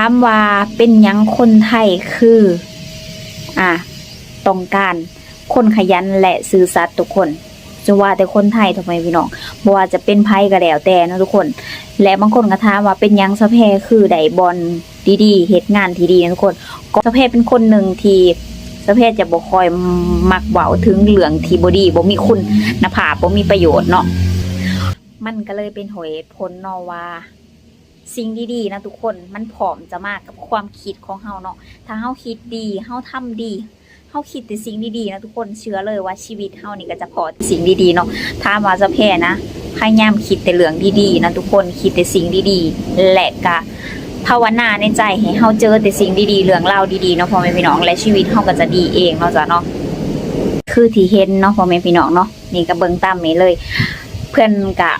ามว่าเป็นยังคนไทยคือ อะต้องการคนขยันและซื่อสัตย์ทุกคนจะว่าแต่คนไทยทำไมพี่น้องบ่ว่าจะเป็นไพ่ก็แล้วแต่นะทุกคน และบางคนก็ถามว่าเป็นยังสะเพคือไดบอลดีๆเฮ็ดงานที่ดีนะทุกคน ก็สะเพเป็นคนหนึ่งที่สะเพจะบ่คอยมักเว้าถึงเรื่องทีบดีบ่มีคุณนภาบ่มีประโยชน์เนาะมันก็เลยเป็นเหตุผลนาะว่า สิ่งดีๆนะทุกคนมันผอมจะมากกับความคิดของเฮาเนาะถ้าเฮาคิดดีเฮาทำดีเฮาคิดแต่สิ่งดีๆนะทุกคนเชื่อเลยว่าชีวิตเฮานี่ก็จะพอสิ่งดีๆเนาะถ้ามาจะแพ้นะพยายามคิดแต่เรื่องดีๆนะทุกคนคิดแต่สิ่งดีๆ และก็ภาวนาในใจให้เฮาเจอแต่สิ่งดีๆเรื่องราวดีๆเนาะพ่อแม่พี่น้องและชีวิตเฮาก็จะดีเองเนาะจ้ะเนาะคือที่เห็นเนาะพ่อแม่พี่น้องเนาะนี่ก็เบิ่งตามนี้เลย เพื่อนกะ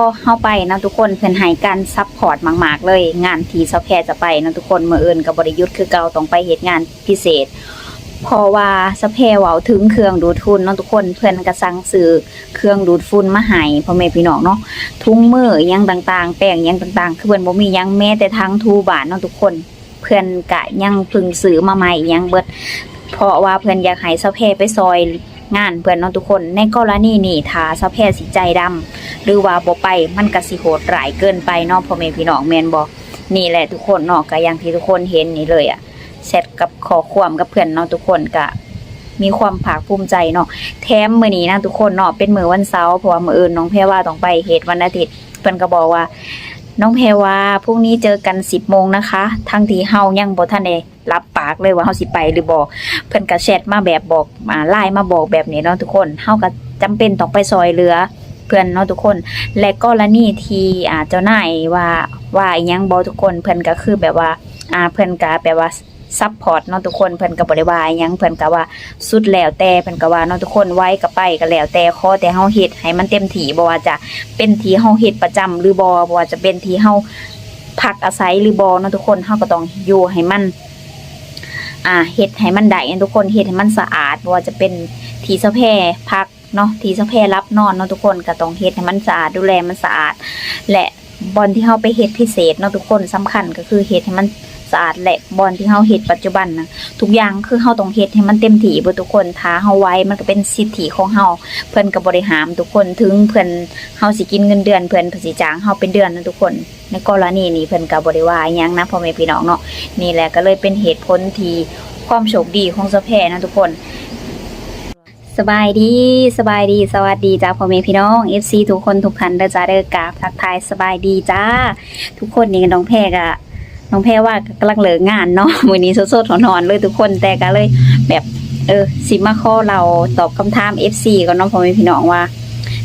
อเข้าไปนะทุกคนเพื่อนให้การซัพพอร์ตมากๆ เลย งานที่เซาแพรจะไปนะทุกคนเมื่อเอินกับบริยุทธ์คือเก่าต้องไปเหตุงานพิเศษพราะว่าเซาแพรเว้าถึงเครื่องดูดฝุ่นเนาะทุกคนเพื่อนก็สั่งซื้อเครื่องดูดฝุ่นมาให้พ่อแม่พี่น้องเนาะทุงมือยังต่างๆ แป้งยังต่างๆ คือเพื่อนบ่มียังแม้แต่ทางทูบานเนาะทุกคน เพื่อนกะยังพึงซื้อมาใหม่ยังเบิด เพราะว่าเพื่อนอยากให้เซาแพรไปซอย งานเพื่อนเนาะทุกคนในกรณีนี้ถ้าเซาแพรสิใจดำหรือว่าบ่ไปมันก็สิโหดร้ายเกินไปเนาะพ่อแม่พี่น้องแมนบ่นี่แหละทุกคนเนาะก็อย่างที่ทุกคนเห็นนี่เลยอะแชทกับขอความกับเพื่อนเนาะทุกคนก็มีความภาคภูมิใจเนาะแถมมือนี้นะทุกคนเนาะเป็นมือวันเสาร์เพราะว่ามืออื่นน้องแพรว่าต้องไปเฮ็ดวันอาทิตย์เพิ่นก็บอกว่า น้องเพว่าพรุ่งนี้เจอกันสิบโมงนะคะ ทั้งที่เฮายังบ่ทันเดรับปากเลยว่าเฮาสิไปหรือบอกเพิ่นก็แชทมาแบบบอกมาไลน์มาบอกแบบนี้เนาะทุกคนเฮาก็จำเป็นต้องไปซอยเรือเพื่อนเนาะทุกคน และก็ละนี่ที่อ่าเจ้านายว่าว่าอิหยังบ่ทุกคนเพิ่นก็คือแบบว่าอ่าเพิ่นก็แบบว่า ซัพพอร์ตเนาะทุกคนเพิ่นก็บ่ได้ว่าอิหยังเพิ่นก็ว่าสุดแล้วแต่เพิ่นก็ว่าเนาะทุกคนไว้ก็ไปก็แล้วแต่ขอแต่เฮาเฮ็ดให้มันเต็มที่บ่ว่าจะเป็นที่เฮาเฮ็ดประจำหรือบ่บ่ว่าจะเป็นที่เฮาพักอาศัยหรือบ่เนาะทุกคนเฮาก็ต้องอยู่ให้มันอ่าเฮ็ดให้มันได้นะทุกคนเฮ็ดให้มันสะอาดบ่ว่าจะเป็นที่สะแพพักเนาะที่สะแพร่รับนอนเนาะทุกคนก็ต้องเฮ็ดให้มันสะอาดดูแลมันสะอาด และบอลที่เฮาไปเฮ็ดพิเศษเนาะทุกคนสำคัญก็คือเฮ็ดให้มัน สะอาดและบอลที่เฮาเฮ็ดปัจจุบันนะทุกอย่างคือเฮาต้องเฮ็ดให้มันเต็มที่บ่ทุกคนถ้าเฮาไว้มันก็เป็นสิทธิของเฮาเพิ่นก็บ่ได้ห้ามทุกคนถึงเพิ่นเฮาสิกินเงินเดือนเพิ่นเพิ่นสิจ้างเฮาเป็นเดือนนะทุกคน ในกรณีนี้เพิ่นก็บ่ได้ว่าหยังนะพ่อแม่พี่น้องเนาะนี่แหละก็เลยเป็นเหตุผลที่ความโชคดีของสะแพรนะทุกคนสบายดีสบายดีสวัสดีจ้าพ่อแม่พี่น้อง FC ทุกคนทุกท่านเด้อจ้าเด้อกราบทักทายสบายดีจ้า ทุกคนนี่น้องแพรกะ น้องแพรว่ากำลังเหลิกงานเนาะมื้อนี้สดๆหอนๆเลยทุกคนแต่ก็เลยแบบเออสิมาข้อเราตอบคำถาม FC ก่อนเนาะพ่อแม่พี่น้องว่า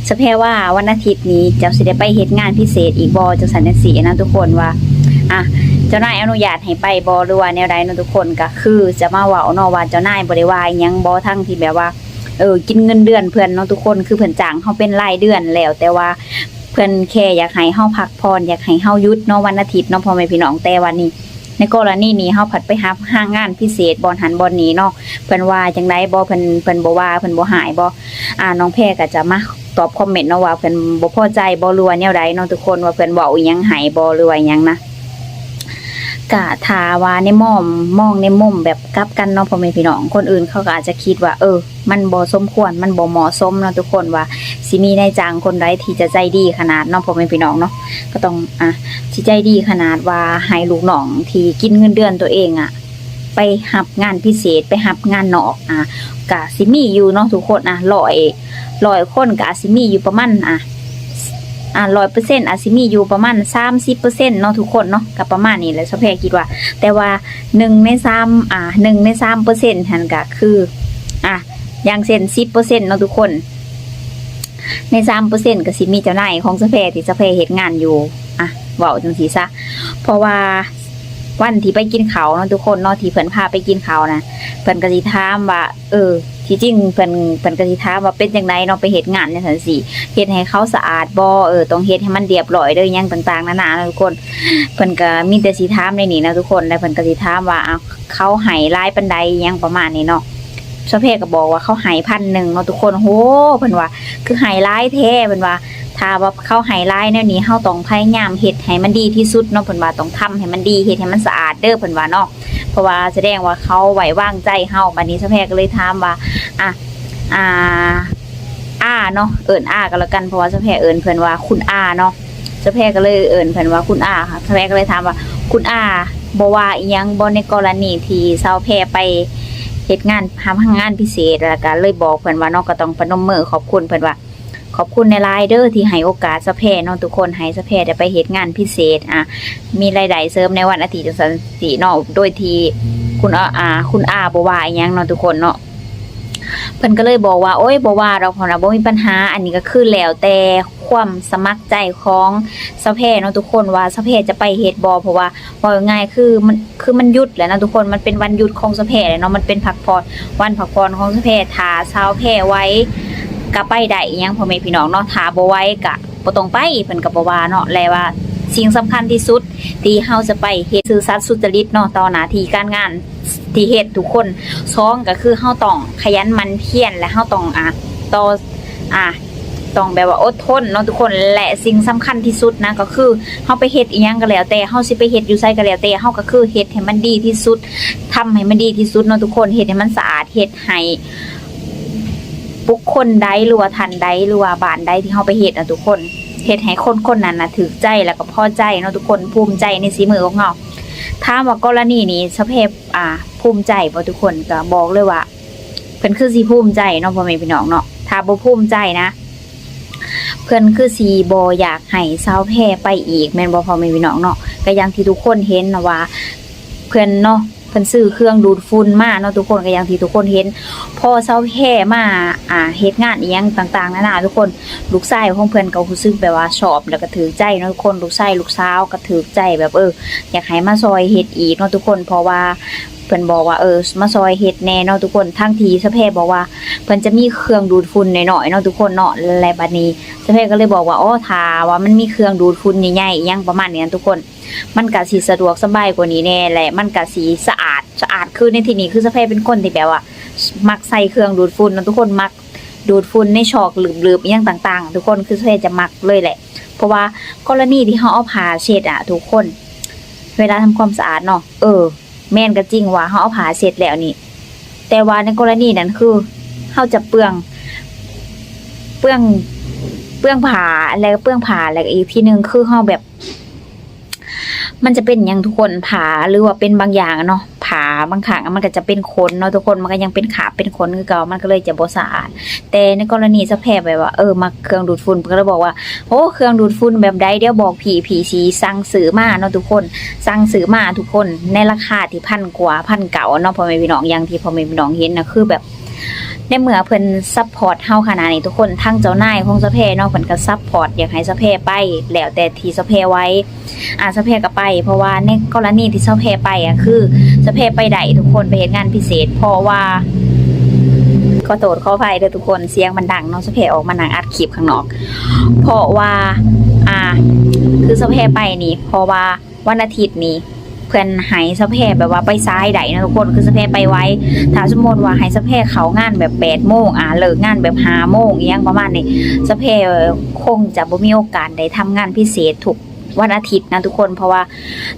สะแพรว่าวันอาทิตย์นี้เจ้าสิได้ไปเฮ็ดงานพิเศษอีกบ่จังสันสีนะทุกคนว่าอะเจ้านายอนุญาตให้ไปบอหรือว่าแนวใดนะทุกคนก็คือ จะมาว้าเนาะว่าเจ้านายบ่ได้ว่าอิหยังบ่ทั้งที่แบบว่าเออกินเงินเดือนเพื่อนเนาะทุกคนคือเพิ่นจ้างเฮาเป็นรายเดือนแล้ว แต่ว่า เพื่อนแค่อยากให้เฮาพักผ่อนอยากให้เฮาหยุดเนาะวันอาทิตย์เนาะพ่อแม่พี่น้องแต่วันนี้ ในกรณีนี้เฮาผัดไปหาห้างงานพิเศษบอลหันบอลนี้เนาะเพิ่นว่าจังไดบ่เพิ่นเพิ่นบ่ว่าเพิ่นบ่หายบ่อ่าน้องแพรก็จะมาตอบคอมเมนต์เนาะว่าเพิ่นบ่พอใจบ่รัวแนวใดเนาะทุกคนว่าเพิ่นเว้าอีหยังให้บ่รือว่าอิหยังนะ กะทาว่าในมอมมองในมุมแบบกลับกันเนาะพ่อแม่พี่น้องคนอื่นเขาก็อาจจะคิดว่า เออ มันบ่สมควรมันบ่เหมาะสมเนาะทุกคนว่าสิมีนายจ้างคนใดที่จะใจดีขนาดเนาะพ่อแม่พี่น้องเนาะก็ต้องอะที่ใจดีขนาดว่าให้ลูกน้องที่กินเงินเดือนตัวเองอะไปหับงานพิเศษไปหับงานนอกอะกะสิมีอยู่เนาะทุกคนอะร้อยร้อยคนกะสิมีอยู่ประมาณอะ อ่าร้อยเปอร์เซ็นต์อาจสิมีอยู่ประมาณสามสิบเปอร์เซ็นต์เนาะทุกคนเนาะกับประมาณนี้แหละสะเพคิดว่า แต่ว่าหนึ่งในสามอ่าหนึ่งในสามเปอร์เซ็นต์หันก็คืออะอย่างเช่นสิบเปอร์เซ็นต์เนาะทุกคน ในสามเปอร์เซ็นต์ก็สิมีเจ้านายของสะเพที่สะเพเหตุงานอยู่อะเว้าจังสีซะเพราะว่าวันที่ไปกินเขาเนาะทุกคนเนาะที่เพิ่นพาไปกินเขานะเพิ่นก็สิถามว่า เออ ที่จริงเพิ่นเพิ่นก็สิถามว่าเป็นจังไดเนาะไปเฮ็ดงานจังซั่นสิเฮ็ดให้เขาสะอาดบ่เออต้องเฮ็ดให้มันเรียบร้อยเด้อหยังต่างๆนานาทุกคนเพิ่นก็มีแต่สิถามในนี้นะทุกคนแล้วเพิ่นก็สิถามว่าเอาเขาให้รายปานใดหยังประมาณนี้เนาะสะเพก็บอกว่าเขาให้พันหนึ่งเนาะทุกคนโหเพิ่นว่า คือให้รายแท้เพิ่นว่า ถ้าว่าเข้าไฮไลท์แนวนี้เฮาต้องพยายามเฮ็ดให้มันดีที่สุดเนาะเพิ่นว่าต้องทำให้มันดีเฮ็ดให้มันสะอาดเด้อเพิ่นว่าเนาะเพราะว่าแสดงว่าเขาไหว้วางใจเฮาบัดนี้สะแพก็เลยถามว่าอะอ่าอาเนาะเอิ้นอาก็แล้วกันเพราะว่าสะแพเอิ้นเพิ่นว่าคุณอาเนาะสะแพก็เลยเอิ้นเพิ่นว่าคุณอาค่ะสะแพก็เลยถามว่า คุณอาบ่ว่าอียังบ่ในกรณีที่สาวแพไปเฮ็ดงานทำงานพิเศษแล้วก็เลยบอกเพิ่นว่านาะก็ต้องปนมมือขอบคุณเพิ่นว่า ขอบคุณในไลน์เดอร์ที่ให้โอกาสสะแพรเนาะทุกคนให้สะแพรได้ไปเฮ็ดงานพิเศษอะมีรายได้เสริมในวันอาทิตย์จังซั่นสิเนาะโดยที่คุณอาคุณอาบว่าอีหยังเนาะทุกคนเนาะเพิ่นก็เลยบอกว่าโอ้ยบ่ว่าเราเราะนะบ่มีปัญหา อันนี้ก็คือแล้วแต่ความสมัครใจของสะแพเนาะทุกคนว่าสะแพจะไปเฮ็ดบ่เพราะว่าว่าง่ายคือมันคือมันหยุดแหล้วนะทุกคนมันเป็นวันหยุดของสะแพรแหละเนาะมันเป็นพักผ่อนวันพักผ่อนของสะแพรถ้าชาวแพไว้ ก็ไปได้ยังพ่อแม่พี่น้องเนาะถาบ่ไว้ก็บ่ต้องไปเพิ่นก็บ่ว่าเนาะแลว่าสิ่งสำคัญที่สุด ที่เฮาจะไปเฮ็ดซื่อสัตย์สุจริตเนาะต่อหน้าที่การงานที่เฮ็ดทุกคนสองก็คือเฮาต้องขยันมันเพียรและเฮาต้องอะต่ออะต้องแบบว่าอดทนเนาะทุกคนและสิ่งสำคัญที่สุดนะก็คือเฮาไปเฮ็ดอีหยังก็แล้วแต่เฮาสิไปเฮ็ดอยู่ไสก็แล้วแต่เฮาก็คือเฮ็ดให้มันดีที่สุดทำให้มันดีที่สุดเนาะทุกคนเฮ็ดให้มันสะอาดเฮ็ดให้ บุคคลใดหรือว่าทันใดหรือว่าบานใดที่เฮาไปเฮ็ดนะทุกคนเฮ็ดให้คนคนนั้นนะถูกใจแล้วก็พอใจเนาะทุกคนภูมิใจในสีมือของเฮาถ้าว่ากรณีนี้สะเพบอ่า ภูมิใจบ่ทุกคนก็บอกเลยว่าเพิ่นคือสิภูมิใจเนาะพ่อแม่พี่น้องเนาะถ้าบ่ภูมิใจนะ เพิ่นคือสิบ่อยากให้สาวแพร่ไปอีกแม่นบ่พ่อแม่พี่น้องเนาะก็อย่างที่ทุกคนเห็นนะว่า เพิ่นเนาะ เพิ่นซื้อเครื่องดูดฝุ่นมาเนาะทุกคนก็อย่างที่ทุกคนเห็น พอเซาแพ่มาอ่าเฮ็ดงานอีหยังต่างๆนานาทุกคนลูกชายของเพิ่นก็รู้สึกแบบว่าชอบแล้วก็ถือใจเนาะทุกคนลูกชายลูกสาวก็ถือใจแบบเออ อยากให้มาซอยเฮ็ดอีกเนาะทุกคนเพราะว่าเพิ่นบอกว่าเออมาซอยเฮ็ดแน่เนาะทุกคนทั้งทีสะเพบอกว่าเพิ่นจะมีเครื่องดูดฝุ่นหน่อยๆเนาะทุกคนเนาะและบัดนี้สะเพก็เลยบอกว่าอ๋อถ้าว่ามันมีเครื่องดูดฝุ่นใหญ่ๆอีหยังประมาณนี้นะทุกคน มันก็สิสะดวกสบายกว่านี้แน่แหละมันก็สิสะอาดสะอาดคือในที่นี้คือสะเพเป็นคนที่แบบว่า มักใส่เครื่องดูดฝุ่นนะทุกคนมักดูดฝุ่นในชอกหลืบๆอย่างต่างๆ ทุกคนคือสะเพจะมักเลยแหละ เพราะว่ากรณีที่เขาเอาผ้าเช็ดอะทุกคน เวลาทำความสะอาดเนาะเออ แม่นก็จริงว่าเขาเอาผ้าเช็ดแล้วนี่แต่ว่าในกรณีนั้นคือเขาจะเปลืองเปลืองเปลืองผ้าแล้วก็เปลืองผ้าแล้วก็อีกทีหนึ่งคือเขาแบบ มันจะเป็นอย่างทุกคนผาหรือว่าเป็นบางอย่างเนาะผาบางครั้งมันก็จะเป็นขนเนาะทุกคนมันก็ยังเป็นขาเป็นขนคือเก่ามันก็เลยจะบ่สะอาด แต่ในกรณีสะแพรแบบว่าเออมาเครื่องดูดฝุ่นเพิ่นก็เลยบอกว่าโอ้เครื่องดูดฝุ่นแบบใดเดี๋ยวบอกผีผีสีสั่งซื้อมาเนาะทุกคนสั่งซื้อมาทุกคนในราคาที่พันกว่าพันเก่าเนาะพ่อแม่พี่น้องอย่างที่พ่อแม่พี่น้องเห็นนะคือแบบ ในเมื่อเพิ่นซัพพอร์ตเฮาขนาดนี้ทุกคนทั้งเจ้านายของสะเพเนาะเพิ่นก็ซัพพอร์ตอยากให้สะเพไป แล้วแต่ที่สะเพไว้อาสะเพก็ไป เพราะว่าในกรณีที่สะเพไปอะคือสะเพไปได้ทุกคนไปเฮ็ดงานพิเศษ เพราะว่าขอโทษขออภัยเด้อทุกคนเสียงมันดังเนาะสะเพออกมานั่งอัดคลิปข้างนอก เพราะว่า อ่า คือสะเพไปนี่ เพราะว่าวันอาทิตย์นี้ เพื่อนหายสะเพรแบบว่าไปซ้ายใดนะทุกคนคือสะเพรไปไว้ถ้าสมมติว่าให้สะเพรเขางานแบบแปดโมงอ่าเลิกงานแบบห้าโมงอหยังประมาณนี้สะเพรคงจะบ่มีโอกาสได้ทำงานพิเศษทุกวันอาทิตย์นะทุกคนเพราะว่า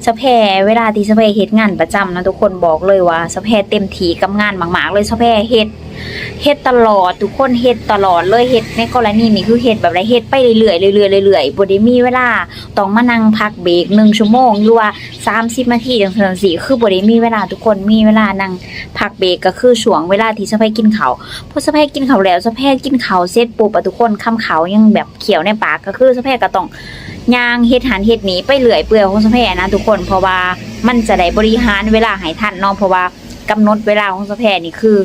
สะเพรเวลาที่สะเพรเฮ็ดงานประจำนะทุกคนบอกเลยว่าสะเพรเต็มที่กับงานมากๆเลยสะเพรเฮ็ด เฮ็ดตลอดทุกคนเฮ็ดตลอดเลยเฮ็ดในกรณีนี้คือเฮ็ดแบบไรเฮ็ดไปเรื่อยๆเรื่อยๆเรื่อยๆบ่ได้มีเวลาต้องมานั่งพักเบรกหนึ่งชั่วโมงหรือว่าสามสิบนาทีจังซั่นสิคือบ่ได้มีเวลาทุกคนมีเวลานั่งพักเบรกก็คือช่วงเวลาที่สะพายกินเขาวพอสะพายกินเขาวแล้วสะพายกินเขาวเสร็จปุ๊บอะทุกคนคำเขาวยังแบบเขียวในปากก็คือสะพายก็ต้องย่างเฮ็ดหันเฮ็ดหนีไปเรื่อยเปื่อยของสะพายนะทุกคนเพราะว่ามันจะได้บริหารเวลาให้ทันเนาะเพราะว่ากำหนดเวลาของสะพายนี่คือ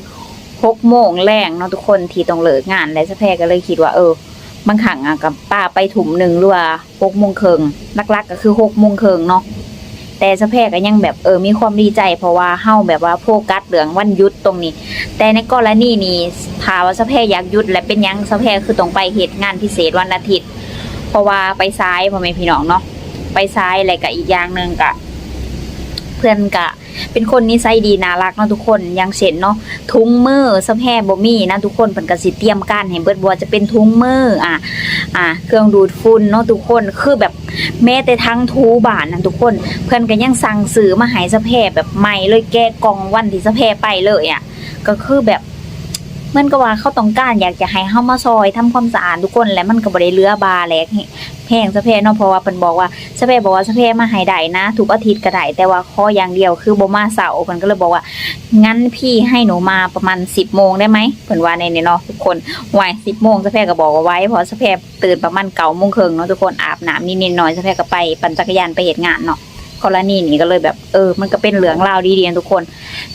หกโมงแรงเนาะทุกคนที่ต้องเลิกงานและสะพก็เลยคิดว่า เออ บางครั้งอะกับป้าไปถุมหนึ่งหรือว่าหกโมงเครึ่งลักๆ ก็คือหกโมงเครึ่งเนาะแต่สะแพรก็ยังแบบเออมีความดีใจ เพราะว่าเฮาแบบว่าโฟกัสเรื่องวันหยุดตรงนี้ แต่ในกรณีนี้ถ้าว่าสะแพรอยากหยุด และเป็นยังสะแพรคือต้องไปเหตุงานพิเศษวันอาทิตย์ เพราะว่าไปซ้ายพ่อแม่พี่น้องเนาะไปซ้ายอะไรกับอีกอย่างหนึ่งกะ เพื่อนกะ เป็นคนนิสัยดีน่ารักเนาะทุกคนอย่างเช่นเนาะถุงมือสะแพร่บ่มีนะทุกคนเพิ่นก็สิเตรียมการให้เบิดบ่ว่าจะเป็นถุงมืออะอะเครื่องดูดฝุ่นเนาะทุกคนคือแบบแม้แต่ทั้งทูบานนะทุกคน เพิ่อนก็ยังสั่งซื้อมาให้สะแพร่แบบใหม่เลยแก้กองวันที่สะแพร่ไปเลยอะก็คือแบบมันก็ว่าเขาต้องการอยากจะให้เฮามาซอยทำความสะอาดทุกคนและมันก็บ่ได้เลือบาแลก แพงสะเพร่เนาะเพราะว่าเพิ่นบอกว่าสะเพบอกว่าสะเพมาให้ได้นะทุกอาทิตย์ก็ได้แต่ว่าขออย่างเดียวคือบ่มาเสาร์เพิ่นก็เลยบอกว่า งั้นพี่ให้หนูมาประมาณสิบโมงได้ไหมเพิ่นว่าในเนาะทุกคนวัย10โมงสะเพก็บอกเอาไว้เพราะสะเพตื่นประมาณ9โมงครึ่งเนาะทุกคนอาบน้ำนิดๆหน่อยสะเพก็ไปปั่นจักรยานไปเหตุงานเนาะ กรณีนี้ก็เลยแบบเออ มันก็เป็นเหลืองราวดีๆนทุกคน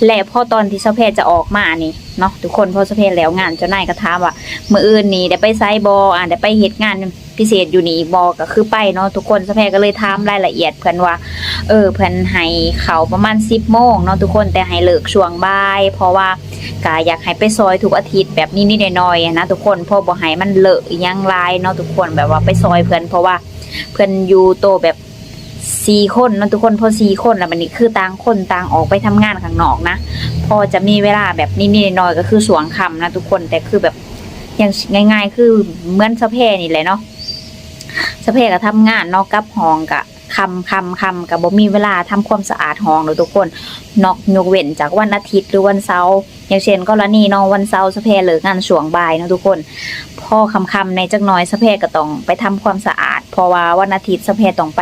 และพอตอนที่สเพศจะออกมานี่เนาะทุกคนพอสเพศแล้วงานเจ้านายก็ถามว่ามืออื่นนี่ได้ไปไซบออ่าได้ไปเฮ็ดงานพิเศษอยู่นี่อีกบอก็คือไปเนาะทุกคนสเพศก็เลยถามรายละเอียดเพิ่อนว่า เออเพิ่อนให้เขาประมาณ10โมงเนาะทุกคนแต่ให้เลิกช่วงบ่าย เพราะว่าก็อยากให้ไปซอยทุกอาทิตย์แบบนี้นิดหน่อยๆอะนะทุกคนเพราะบ่ให้มันเลอะยังลายเนาะทุกคนแบบว่าไปซอยเพิ่อนเพราะว่าเพิ่อนอยู่โตแบบ สี่คนเนาะทุกคนพอสี่คนแล้วมันนี่คือต่างคนต่างออกไปทำงานข้างนอกนะพอจะมีเวลาแบบนิดๆหน่อยๆก็คือสวงคำนะทุกคนแต่คือแบบอย่างง่าย ๆ คือเหมือนสะเพนี่แหละเนาะสะเพก็ทำงานนอกกับห้องกะ คำคำคำกับบ่มีเวลาทำความสะอาดห้องเลยทุกคนนอกยกเว้นจากวันอาทิตย์หรือวันเสาร์อย่างเช่นกรณีเนาะวันเสาร์สะเพเลิกงานช่วงบ่ายนะทุกคนพ่อคำคำในจักน้อยสะเพก็ต้องไปทำความสะอาด เพราะว่าวันอาทิตย์สะเพต้องไป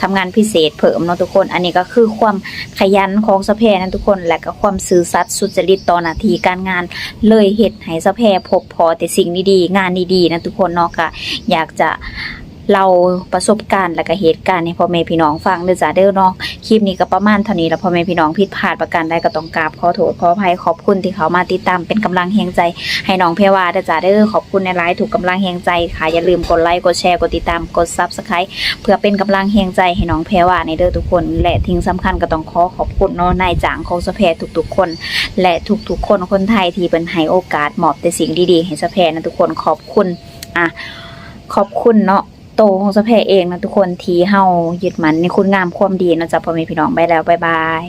ทำงานพิเศษเพิ่มเนาะทุกคน อันนี้ก็คือความขยันของสะเพนะทุกคน และก็ความซื่อสัตย์สุจริตต่อหน้าที่การงาน เลยเฮ็ดให้สะเพพบพอแต่สิ่งดีๆงานดีๆนะทุกคนเนาะก็อยากจะ เล่าประสบการณ์และก็เหตุการณ์ให้พ่อแม่พี่น้องฟังเด้อจ้าเด้อเนาะคลิปนี้ก็ประมาณเท่านี้แล้วพ่อแม่พี่น้องผิดพลาดประการใดก็ต้องกราบขอโทษขออภัยขอบคุณที่เขามาติดตามเป็นกำลังแห่งใจ ให้น้องเพรวาเด้อจ้าเด้อขอบคุณในไลฟ์ถูกกำลังแห่งใจค่ะอย่าลืมกดไลค์กดแชร์กดติดตามกด Subscribe เพื่อเป็นกำลังแห่งใจให้น้องเพรวาในเด้อทุกคน และทิ้งสำคัญก็ต้องขอขอบคุณเนาะนายจางของสเพทุกๆคน และทุกๆคนคนไทยที่เป็นให้โอกาสมอบแต่สิ่งดีๆให้สเพนะทุกคนขอบคุณอะขอบคุณเนาะ โตของสะเพเองนะทุกคนที่เฮายึดมันในคุณงามความดีเนาะจ๊ะพ่อแม่พี่น้องไปแล้วบ๊ายบาย